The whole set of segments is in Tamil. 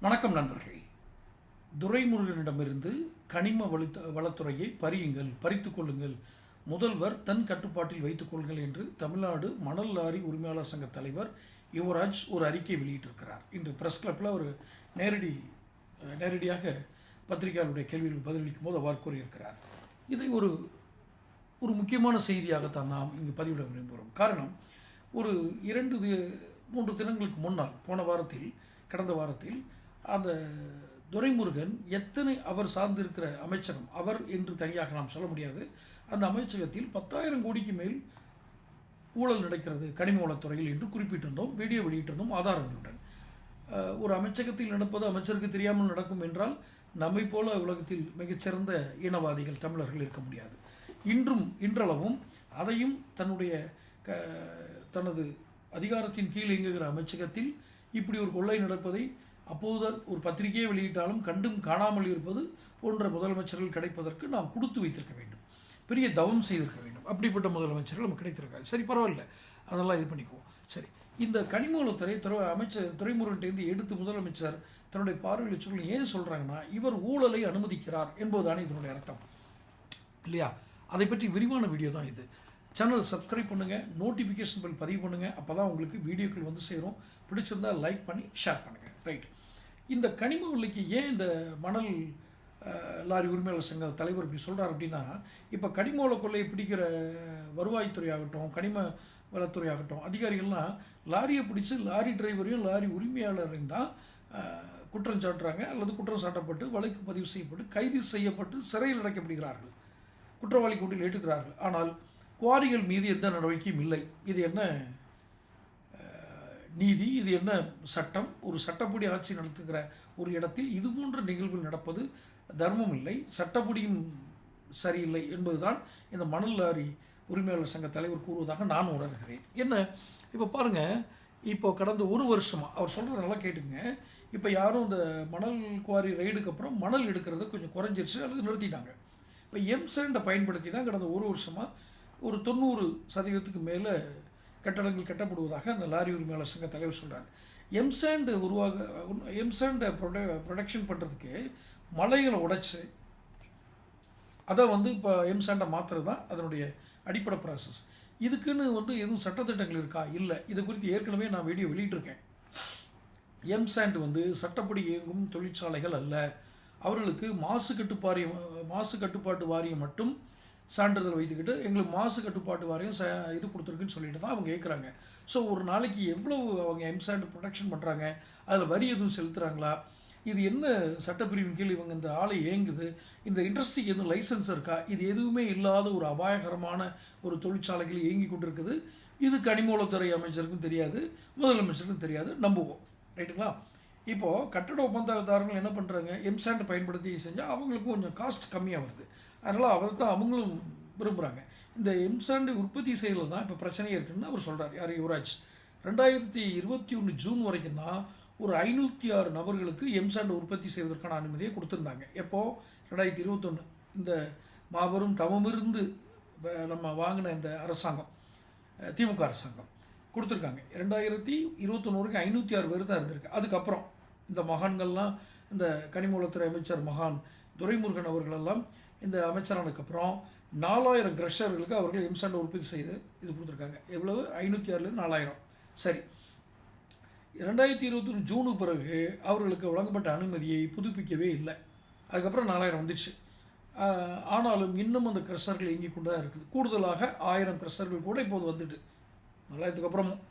வணக்கம் நண்பர்களே. துரைமுருகனிடமிருந்து கனிம வளித்த வளத்துறையை பறியுங்கள் பறித்து கொள்ளுங்கள். முதல்வர் தன் கட்டுப்பாட்டில் வைத்துக் கொள்ளுங்கள் என்று தமிழ்நாடு மணல் லாரி உரிமையாளர் சங்க தலைவர் யுவராஜ் ஒரு அறிக்கை வெளியிட்டிருக்கிறார். இன்று பிரஸ் கிளப்பில் ஒரு நேரடி நேரடியாக பத்திரிகையாளருடைய கேள்விகளுக்கு பதிலளிக்கும் போது அவர் கூறியிருக்கிறார். இதை ஒரு ஒரு முக்கியமான செய்தியாகத்தான் நாம் இங்கு பதிவிட விரும்புகிறோம். காரணம் ஒரு இரண்டு தி- மூன்று தினங்களுக்கு முன்னால் போன வாரத்தில் கடந்த வாரத்தில் அந்த துரைமுருகன் எத்தனை அவர் சார்ந்திருக்கிற அமைச்சகம்? அவர் என்று தனியாக நாம் சொல்ல முடியாது. அந்த அமைச்சகத்தில் பத்தாயிரம் கோடிக்கு மேல் ஊழல் நடக்கிறது கனிம வளத்துறையில் என்று குறிப்பிட்டிருந்தோம் வீடியோ வெளியிட்டிருந்தோம் ஆதாரங்களுடன் ஒரு அமைச்சகத்தில் நடப்பது அமைச்சருக்கு தெரியாமல் நடக்கும் என்றால் நம்மை போல உலகத்தில் மிகச்சிறந்த இனவாதிகள் தமிழர்கள் இருக்க முடியாது. இன்றும் இன்றளவும் அதையும் தன்னுடைய க- தனது அதிகாரத்தின் கீழ் இயங்குகிற அமைச்சகத்தில் இப்படி ஒரு கொள்ளை நடப்பதை அப்போதுதான் ஒரு பத்திரிகையை வெளியிட்டாலும் கண்டும் காணாமல் இருப்பது போன்ற முதலமைச்சர்கள் கிடைப்பதற்கு நாம் கொடுத்து வைத்திருக்க வேண்டும். பெரிய தவம் செய்திருக்க வேண்டும். அப்படிப்பட்ட முதலமைச்சர்கள் நமக்கு கிடைத்திருக்காது சரி பரவாயில்ல. அதெல்லாம் இது பண்ணிக்குவோம். சரி. இந்த கனிமூலத்துறை துறை அமைச்சர் துறைமுருகன்ட்டேருந்து எடுத்து முதலமைச்சர் தன்னுடைய பார்வையில் சொல்லி ஏன் சொல்கிறாங்கன்னா இவர் ஊழலை அனுமதிக்கிறார் என்பதுதானே இதனுடைய அர்த்தம். இல்லையா? அதை பற்றி விரிவான வீடியோ தான் இது. சேனல் சப்ஸ்கிரைப் பண்ணுங்கள் நோட்டிஃபிகேஷன் பில் பதிவு பண்ணுங்கள் அப்போ தான் உங்களுக்கு வீடியோக்கள் வந்து சேரும். பிடிச்சிருந்தா லைக் பண்ணி ஷேர் பண்ணுங்கள் ரைட் இந்த கனிம விலைக்கு ஏன் இந்த மணல் லாரி உரிமையாளர் சங்க தலைவர் இப்படி சொல்கிறார் அப்படின்னா இப்போ கனிம வள கொள்ளையை பிடிக்கிற வருவாய்த்துறை ஆகட்டும் கனிம வளத்துறை ஆகட்டும் அதிகாரிகள்லாம் லாரியை பிடிச்சி லாரி டிரைவரையும் லாரி உரிமையாளரையும் தான் குற்றம் சாட்டுறாங்க அல்லது குற்றம் சாட்டப்பட்டு வழக்கு பதிவு செய்யப்பட்டு கைது செய்யப்பட்டு சிறையில் அடைக்கப்படுகிறார்கள். குற்றவாளி கூட்டில் ஏற்றுக்கிறார்கள். ஆனால் குவாரிகள் மீது எந்த நடவடிக்கையும் இல்லை. இது என்ன நீதி இது என்ன சட்டம்? ஒரு சட்டப்படி ஆட்சி நடத்துகிற ஒரு இடத்தில் இது போன்ற நிகழ்வுகள் நடப்பது தர்மம் இல்லை. சட்டப்படியும் சரியில்லை என்பதுதான் இந்த மணல் லாரி உரிமையாளர் சங்க தலைவர் கூறுவதாக நான் உணர்கிறேன். என்ன இப்போ பாருங்க இப்போ கடந்த ஒரு வருஷமாக அவர் சொல்கிறது நல்லா கேட்டுங்க இப்போ யாரும் இந்த மணல் குவாரி ரைடுக்கு அப்புறம் மணல் எடுக்கிறது கொஞ்சம் குறைஞ்சிருச்சு அல்லது நிறுத்திட்டாங்க. இப்போ எம்சேண்டை பயன்படுத்தி தான் கடந்த ஒரு வருஷமாக ஒரு தொண்ணூறு சதவீதத்துக்கு மேலே கட்டடங்கள் கட்டப்படுவதாக அந்த லாரி உரிமையாளர் சங்க தலைவர் சொல்கிறார் எம்சாண்டு உருவாக எம்சாண்டை ப்ரொட ப்ரொடக்ஷன் பண்ணுறதுக்கு மலைகளை உடைச்சி அதை வந்து இப்போ எம்சாண்டை மாற்றுறது தான் அதனுடைய அடிப்படை ப்ராசஸ் இதுக்குன்னு வந்து எதுவும் சட்டத்திட்டங்கள் இருக்கா? இல்லை. இது குறித்து ஏற்கனவே நான் வீடியோ வெளியிட்டிருக்கேன். எம்சாண்ட் வந்து சட்டப்படி இயங்கும் தொழிற்சாலைகள் அல்ல. அவர்களுக்கு மாசு கட்டுப்பாரியம் மாசு கட்டுப்பாட்டு வாரியம் மட்டும் சான்றிதழ் வைத்துக்கிட்டு எங்களுக்கு மாசு கட்டுப்பாட்டு வாரியம் ச இது கொடுத்துருக்குன்னு சொல்லிட்டு தான் அவங்க கேட்குறாங்க ஸோ ஒரு நாளைக்கு எவ்வளவு அவங்க எம்சாண்ட் ப்ரொடெக்ஷன் பண்ணுறாங்க அதில் வரி எதுவும் செலுத்துகிறாங்களா இது என்ன சட்டப்பிரிவின் கீழ் இவங்க இந்த ஆலை இயங்குது இந்த இண்டஸ்ட்ரிக்கு எதுவும் லைசன்ஸ் இருக்கா? இது எதுவுமே இல்லாத ஒரு அபாயகரமான ஒரு தொழிற்சாலைகள் இயங்கி கொண்டிருக்குது. இது கனிமூலத்துறை அமைச்சருக்கும் தெரியாது முதலமைச்சருக்கும் தெரியாது. நம்புவோம். ரைட்டுங்களா? இப்போது கட்டட ஒப்பந்ததாரர்கள் என்ன பண்ணுறாங்க எம்சாண்ட் பயன்படுத்தி செஞ்சால் அவங்களுக்கும் கொஞ்சம் காஸ்ட் கம்மியாக வருது. அதனால் அவர் தான் அவங்களும் விரும்புகிறாங்க இந்த எம்சாண்டு உற்பத்தி செயலில் தான் இப்போ பிரச்சனையே இருக்குன்னு அவர் சொல்கிறார் யார்? யுவராஜ். ரெண்டாயிரத்தி இருபத்தி ஒன்று ஜூன் வரைக்கும் தான் ஒரு ஐநூற்றி ஆறு நபர்களுக்கு எம்சாண்டு உற்பத்தி செய்வதற்கான அனுமதியை கொடுத்துருந்தாங்க. எப்போது ரெண்டாயிரத்தி இருபத்தொன்று இந்த மாபெரும் தவமிருந்து வ- நம்ம வாங்கின இந்த அரசாங்கம் திமுக அரசாங்கம் கொடுத்துருக்காங்க. ரெண்டாயிரத்தி இருபத்தொன்று வரைக்கும் ஐநூற்றி ஆறு பேர் தான் இருந்திருக்கு. அதுக்கப்புறம் இந்த மகான்கள்லாம் இந்த கனிமூலத்துறை அமைச்சர் மகான் துரைமுருகன் அவர்களெல்லாம் இந்த அமைச்சரானதுக்கப்புறம் நாலாயிரம் கிரஷர்களுக்கு அவர்கள் எம்சாண்ட் உற்பத்தி செய்து இது கொடுத்துருக்காங்க. எவ்வளவு? ஐநூற்றி ஆறுலேருந்து நாலாயிரம். சரி. ரெண்டாயிரத்தி இருபத்தி ஒன்று ஜூனுக்கு பிறகு அவர்களுக்கு வழங்கப்பட்ட அனுமதியை புதுப்பிக்கவே இல்லை. அதுக்கப்புறம் நாலாயிரம் வந்துச்சு. ஆனாலும் இன்னும் அந்த கிரஷர்கள் இயங்கி கொண்டு தான் இருக்குது. கூடுதலாக ஆயிரம் கிரஷர்கள் கூட இப்போது வந்துட்டு நாலாயிரத்துக்கு அப்புறமும்.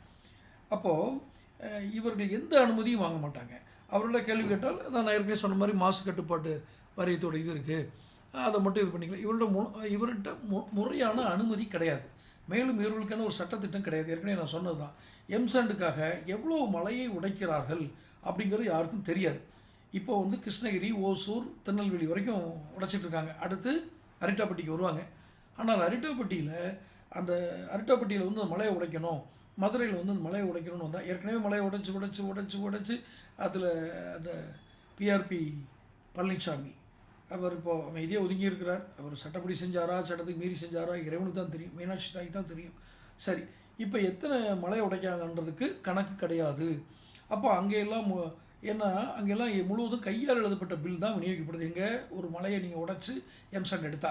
அப்போது இவர்கள் எந்த அனுமதியும் வாங்க மாட்டாங்க. அவர்கள கேள்வி கேட்டால் நான் ஏற்கனவே சொன்ன மாதிரி மாசு கட்டுப்பாட்டு வாரியத்தோட இது இருக்குது அதை மட்டும் இது பண்ணிக்கலாம் இவரோட மு இவர்கிட்ட மு முறையான அனுமதி கிடையாது. மேலும் இவர்களுக்கான ஒரு சட்டத்திட்டம் கிடையாது. ஏற்கனவே நான் சொன்னது தான் எம்சாண்டுக்காக எவ்வளோ மலையை உடைக்கிறார்கள் அப்படிங்கிறது யாருக்கும் தெரியாது. இப்போ வந்து கிருஷ்ணகிரி ஓசூர் திருநெல்வேலி வரைக்கும் உடைச்சிட்டு இருக்காங்க அடுத்து அரிட்டாப்பட்டிக்கு வருவாங்க. ஆனால் அரிட்டாப்பட்டியில் அந்த அரிட்டாப்பட்டியில் வந்து அந்த மலையை உடைக்கணும். மதுரையில் வந்து அந்த மலையை உடைக்கணும்னு வந்தால் ஏற்கனவே மலையை உடைச்சி உடைச்சு உடைச்சி உடைச்சி அதில் அந்த பிஆர்பி பழனிசாமி அவர் இப்போ அமைதியாக ஒதுங்கி இருக்கிறார். அவர் சட்டப்படி செஞ்சாரா சட்டத்துக்கு மீறி செஞ்சாரா இறைவனுக்கு தான் தெரியும். மீனாட்சி தாய்க்கு தான் தெரியும். சரி இப்போ எத்தனை மலை உடைக்காங்கன்றதுக்கு கணக்கு கிடையாது. அப்போ அங்கேயெல்லாம் ஏன்னா அங்கெல்லாம் முழுவதும் கையால் எழுதப்பட்ட பில் தான் விநியோகிக்கப்படுது. எங்கே? ஒரு மலையை நீங்கள் உடைச்சி எம்சன் எடுத்தா.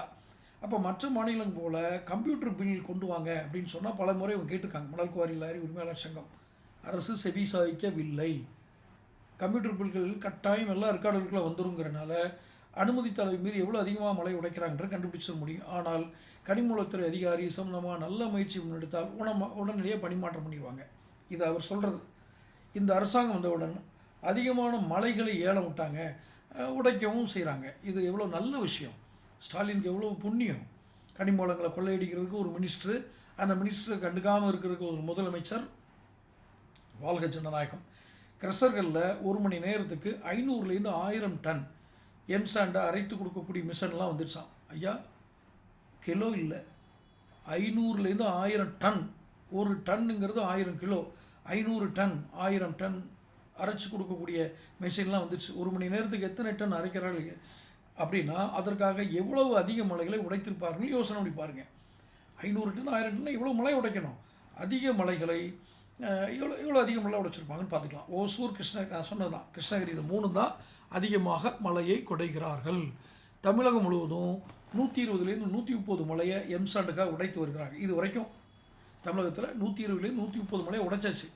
அப்போ மற்ற மாநிலம் போல் கம்ப்யூட்டர் பில் கொண்டு வாங்க அப்படின்னு சொன்னால் பல முறை அவங்க கேட்டிருக்காங்க. மணல் குவாரி லாரி உரிமையாளர் சங்கம். அரசு செவி சாதிக்கவில்லை கம்ப்யூட்டர் பில்கள் கட்டாயம் எல்லா ரெக்கார்டுகளுக்குள்ளே வந்துருங்கிறனால அனுமதித்த அளவு மீறி எவ்வளோ அதிகமாக மழை உடைக்கிறாங்கன்ற கண்டுபிடிச்சிட முடியும். ஆனால் கனிமூலத்துறை அதிகாரி சம்பந்தமாக நல்ல முயற்சி முன்னெடுத்தால் உணம உடனடியாக பணிமாற்றம் பண்ணிடுவாங்க. இது அவர் சொல்கிறது இந்த அரசாங்கம் வந்தவுடன் அதிகமான மலைகளை ஏலம் விட்டாங்க உடைக்கவும் செய்கிறாங்க இது எவ்வளோ நல்ல விஷயம். ஸ்டாலினுக்கு எவ்வளோ புண்ணியம். கனிமூலங்களை கொள்ளையடிக்கிறதுக்கு ஒரு மினிஸ்டர் அந்த மினிஸ்டரை கண்டுக்காமல் இருக்கிறதுக்கு ஒரு முதலமைச்சர் வாழ்க ஜனநாயகம். கிரஷர்களில் ஒரு மணி நேரத்துக்கு ஐநூறுலேருந்து ஆயிரம் டன் எம்சாண்டா அரைத்து கொடுக்கக்கூடிய மிஷன்லாம் வந்துடுச்சான் ஐயா கிலோ இல்லை. ஐநூறுலேருந்து ஆயிரம் டன். ஒரு டன்னுங்கிறது ஆயிரம் கிலோ. ஐநூறு டன் ஆயிரம் டன் அரைச்சி கொடுக்கக்கூடிய மிஷின்லாம் வந்துடுச்சு. ஒரு மணி நேரத்துக்கு எத்தனை டன் அரைக்கிறார்கள் அப்படின்னா அதற்காக எவ்வளவு அதிக மலைகளை உடைத்திருப்பார்கள் யோசனை பண்ணி பாருங்க. ஐநூறு டன் ஆயிரம் டன் இவ்வளோ மலை உடைக்கணும். அதிக மலைகளை எவ்வளோ எவ்வளோ அதிக மலை உடைச்சிருப்பாங்கன்னு பார்த்துக்கலாம். ஓசூர் கிருஷ்ணகிரி நான் சொன்னது தான் கிருஷ்ணகிரியில் மூணு தான் அதிகமாக மலையை குடைகிறார்கள். தமிழகம் முழுவதும் நூற்றி இருபதுலேருந்து நூற்றி முப்பது மலையை எம்சாண்டுக்காக உடைத்து வருகிறார்கள் இது வரைக்கும் தமிழகத்தில் நூற்றி இருபதுலேருந்து நூற்றி முப்பது மலையை உடைச்சாச்சு.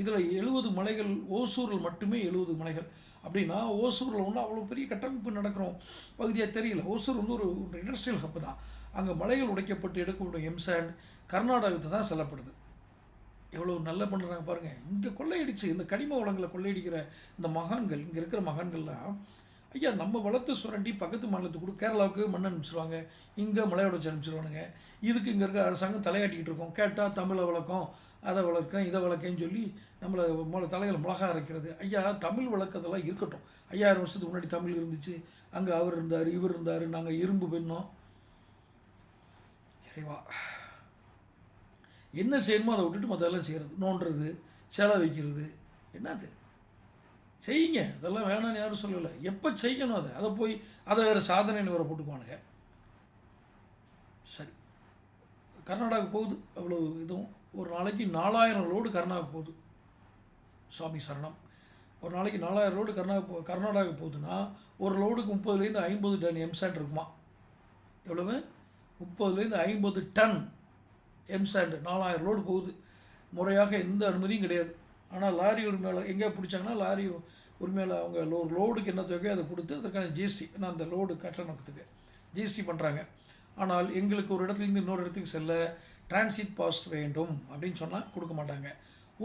இதில் எழுபது மலைகள் ஓசூரில் மட்டுமே எழுபது மலைகள். அப்படின்னா ஓசூரில் ஒன்றும் அவ்வளோ பெரிய கட்டமைப்பு நடக்கிறோம். பகுதியாக தெரியல. ஓசூர் வந்து ஒரு இண்டஸ்ட்ரியல் ஹப்பு தான். அங்கே மலைகள் உடைக்கப்பட்டு எடுக்கக்கூடிய எம்சாண்ட் கர்நாடகத்தை தான் செல்லப்படுது. எவ்வளோ நல்லா பண்ணுறாங்க பாருங்கள் இங்கே கொள்ளையடிச்சு இந்த கனிம வளங்களை கொள்ளையடிக்கிற இந்த மகான்கள் இங்கே இருக்கிற மகான்கள்லாம் ஐயா நம்ம வளர்த்து சுரண்டி பக்கத்து மாநிலத்துக்கு கூட. கேரளாவுக்கு மண் அனுப்பிச்சிருவாங்க. இங்கே மலையோட அனுப்பிச்சிருவானுங்க. இதுக்கு இங்கே இருக்க அரசாங்கம் தலையாட்டிக்கிட்டு இருக்கோம். கேட்டால் தமிழை வளர்க்கும் அதை வளர்க்கேன் இதை வளர்க்கேன்னு சொல்லி நம்மளை மொழ தலையில் மிளகா அரைக்கிறது. ஐயா தமிழ் வளர்க்கறதெல்லாம் இருக்கட்டும். ஐயாயிரம் வருஷத்துக்கு முன்னாடி தமிழ் இருந்துச்சு. அங்கே அவர் இருந்தார் இவர் இருந்தார். நாங்கள் இரும்பு பெண்ணோம். இறைவா என்ன செய்யணுமோ அதை விட்டுட்டு மற்றெல்லாம் செய்கிறது நோண்டுறது சேலை வைக்கிறது. என்னது? செய்யுங்க. இதெல்லாம் வேணாம்னு யாரும் சொல்லலை. எப்போ செய்யணும் அதை? அதை போய் அதை வேறு சாதனைன்னு வேறு போட்டுக்குவானுங்க. சரி. கர்நாடகா போகுது. அவ்வளோ இதுவும். ஒரு நாளைக்கு நாலாயிரம் லோடு கர்நாடகா போகுது. சுவாமி சரணம். ஒரு நாளைக்கு நாலாயிரம் லோடு கர்நாடகா போ கர்நாடகா போகுதுன்னா ஒரு லோடுக்கு முப்பதுலேருந்து ஐம்பது டன் எம்சாட் இருக்குமா? எவ்வளவு? முப்பதுலேருந்து ஐம்பது டன் எம்சாண்டு நாலாயிரம் லோடு போகுது. முறையாக எந்த அனுமதியும் கிடையாது. ஆனால் லாரி உரிமையாளர் எங்கேயா பிடிச்சாங்கன்னா லாரி உரிமையாளர் அவங்க லோ லோடுக்கு என்ன தொகையோ அதை கொடுத்து அதற்கான ஜிஎஸ்டி ஏன்னா அந்த லோடு கட்டணத்துக்கு ஜிஎஸ்டி பண்ணுறாங்க ஆனால் எங்களுக்கு ஒரு இடத்துலேருந்து இன்னொரு இடத்துக்கு செல்ல டிரான்சிட் பாஸ்ட் வேண்டும் அப்படின்னு சொன்னால் கொடுக்க மாட்டாங்க.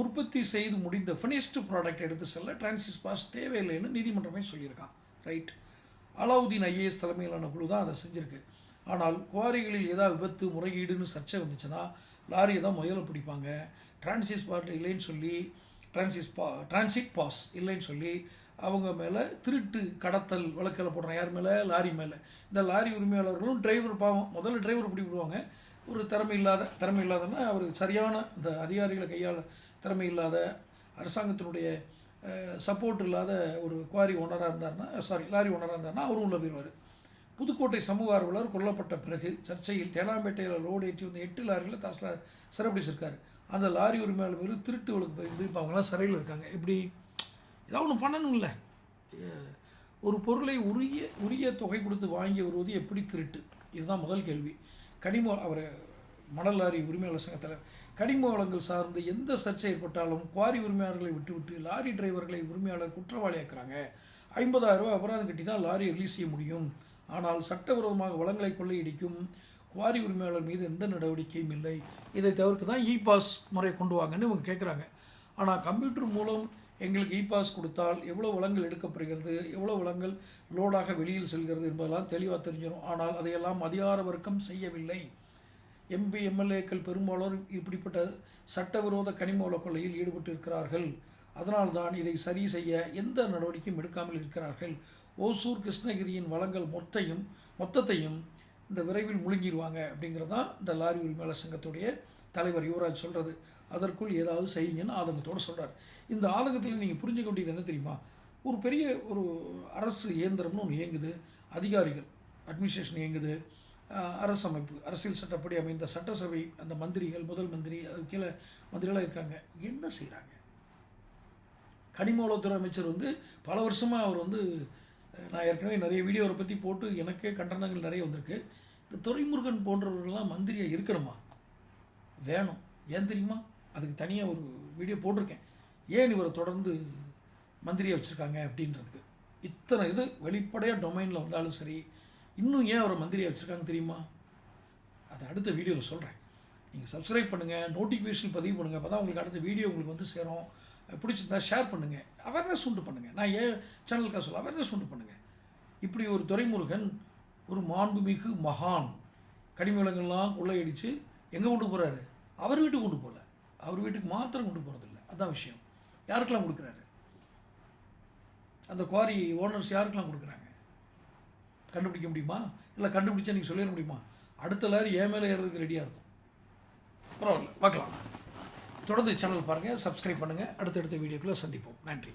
உற்பத்தி செய்து முடிந்த ஃபினிஷ்டு ப்ராடக்ட் எடுத்து செல்ல டிரான்சிட் பாஸ் தேவையில்லைன்னு நீதிமன்றமே சொல்லியிருக்கான். ரைட் அலாவுதீன் ஐஏஎஸ் தலைமையிலான குழு தான் அதை செஞ்சுருக்கு. ஆனால் குவாரிகளில் ஏதாவது விபத்து முறையீடுன்னு சர்ச்சை வந்துச்சுன்னா லாரியை தான் முதல்ல பிடிப்பாங்க. டிரான்சிஸ் பாஸ் இல்லைன்னு சொல்லி டிரான்சிஸ் பா டிரான்சிட் பாஸ் இல்லைன்னு சொல்லி அவங்க மேலே திருட்டு கடத்தல் வழக்கில் போடுறாங்க யார் மேலே? லாரி மேலே. இந்த லாரி உரிமையாளர்களும் டிரைவர் பாவம். முதல்ல டிரைவர் பிடிப்படுவாங்க ஒரு திறமை இல்லாத திறமை இல்லாதன்னா அவர் சரியான இந்த அதிகாரிகளை கையாள திறமை இல்லாத அரசாங்கத்தினுடைய சப்போர்ட் இல்லாத ஒரு குவாரி ஓனராக இருந்தார்னா சாரி லாரி ஓனராக இருந்தார்னா அவரும் உள்ளே போயிடுவார் புதுக்கோட்டை சமூக ஆர்வலர் கொல்லப்பட்ட பிறகு சர்ச்சையில் தேனாம்பேட்டையில் லோடு ஏற்றி வந்து எட்டு லாரிகளில் தாசில சிறப்பிடிச்சிருக்காரு. அந்த லாரி உரிமையாளர் மீது திருட்டு வழக்கு பதிந்து இப்போ அவங்களாம் சிறையில் இருக்காங்க. எப்படி? ஏதாவது ஒன்று பண்ணணும்ல. ஒரு பொருளை உரிய உரிய தொகை கொடுத்து வாங்கி வருவது எப்படி திருட்டு? இதுதான் முதல் கேள்வி. கனிம அவர் மணல் லாரி உரிமையாளர் சங்கத்தில் கனிம வளங்கள் சார்ந்து எந்த சர்ச்சை ஏற்பட்டாலும் குவாரி உரிமையாளர்களை விட்டுவிட்டு லாரி டிரைவர்களை உரிமையாளர் குற்றவாளியாக்குறாங்க ஐம்பதாயிரம் ரூபாய் அபராதம் கட்டி தான் லாரி ரிலீஸ் செய்ய முடியும். ஆனால் சட்டவிரோதமாக வளங்களை கொள்ளையடிக்கும் குவாரி உரிமையாளர் மீது எந்த நடவடிக்கையும் இல்லை. இதை தவிர்க்க தான் இ பாஸ் முறை கொண்டு வாங்கன்னு இவங்க கேட்குறாங்க ஆனால் கம்ப்யூட்டர் மூலம் எங்களுக்கு இ பாஸ் கொடுத்தால் எவ்வளோ வளங்கள் எடுக்கப்படுகிறது எவ்வளோ வளங்கள் லோடாக வெளியில் செல்கிறது என்பதெல்லாம் தெளிவாக தெரிஞ்சிடும். ஆனால் அதையெல்லாம் அதிகார வர்க்கம் செய்யவில்லை. எம்பி எம்எல்ஏக்கள் பெரும்பாலோர் இப்படிப்பட்ட சட்டவிரோத கனிம வள கொள்ளையில் ஈடுபட்டு இருக்கிறார்கள் அதனால்தான் இதை சரி செய்ய எந்த நடவடிக்கையும் எடுக்காமல் இருக்கிறார்கள். ஓசூர் கிருஷ்ணகிரியின் வளங்கள் மொத்தையும் மொத்தத்தையும் இந்த விரைவில் முழுங்கிடுவாங்க அப்படிங்கிறது தான் இந்த லாரி உரிமையாளர் சங்கத்துடைய தலைவர் யுவராஜ் சொல்கிறது அதற்குள் ஏதாவது செய்யுங்கன்னு ஆதங்கத்தோடு சொல்கிறார் இந்த ஆதங்கத்தில் நீங்கள் புரிஞ்சுக்க வேண்டியது என்ன தெரியுமா? ஒரு பெரிய ஒரு அரசு இயந்திரம்னு ஒன்று இயங்குது. அதிகாரிகள் அட்மினிஸ்ட்ரேஷன் இயங்குது. அரசு அமைப்பு அரசியல் சட்டப்படி அமைந்த சட்டசபை அந்த மந்திரிகள் முதல் மந்திரி அது கீழே மந்திரிகளாக இருக்காங்க. என்ன செய்கிறாங்க கனிம வளத்துறை அமைச்சர் வந்து பல வருஷமாக அவர் வந்து நான் ஏற்கனவே நிறைய வீடியோவை பற்றி போட்டு எனக்கே கண்டனங்கள் நிறைய வந்திருக்கு. இந்த துரைமுருகன் போன்றவர்கள்லாம் மந்திரியாக இருக்கணுமா? வேணும். ஏன் தெரியுமா? அதுக்கு தனியாக ஒரு வீடியோ போட்டிருக்கேன். ஏன் இவரை தொடர்ந்து மந்திரியை வச்சுருக்காங்க அப்படின்றதுக்கு? இத்தனை இது வெளிப்படையாக டொமைனில் வந்தாலும் சரி இன்னும் ஏன் அவரை மந்திரியை வச்சுருக்காங்க தெரியுமா? அதை அடுத்த வீடியோவில் சொல்கிறேன் நீங்கள் சப்ஸ்கிரைப் பண்ணுங்கள் நோட்டிஃபிகேஷன் பதிவு பண்ணுங்கள் அப்போ தான் உங்களுக்கு அடுத்த வீடியோ உங்களுக்கு வந்து சேரும். பிடிச்சிருந்தா ஷேர் பண்ணுங்கள் அவேர்னஸ் உண்டு பண்ணுங்கள் நான் ஏன் சேனலுக்காக சொல்ல அவேர்னஸ் உண்டு பண்ணுங்கள் இப்படி ஒரு துரைமுருகன் ஒரு மாண்புமிகு மகான் கனிமலங்கள்லாம் கொள்ளையடிச்சு எங்கே கொண்டு போகிறாரு அவர் வீட்டுக்கு கொண்டு போகல. அவர் வீட்டுக்கு மாத்திரம் கொண்டு போகிறதில்ல அதான் விஷயம். யாருக்கெல்லாம் கொடுக்குறாரு? அந்த குவாரி ஓனர்ஸ் யாருக்கெல்லாம் கொடுக்குறாங்க? கண்டுபிடிக்க முடியுமா? இல்லை கண்டுபிடிச்சா நீங்கள் சொல்லிட முடியுமா? அடுத்த லாரி ஏன் மேலே ஏறதுக்கு ரெடியாக இருக்கும்? பரவாயில்ல பார்க்கலாம். தொடர்ந்து சேனல் பாருங்கள் சப்ஸ்கிரைப் பண்ணுங்கள் அடுத்தடுத்த வீடியோக்குள்ளே சந்திப்போம். நன்றி.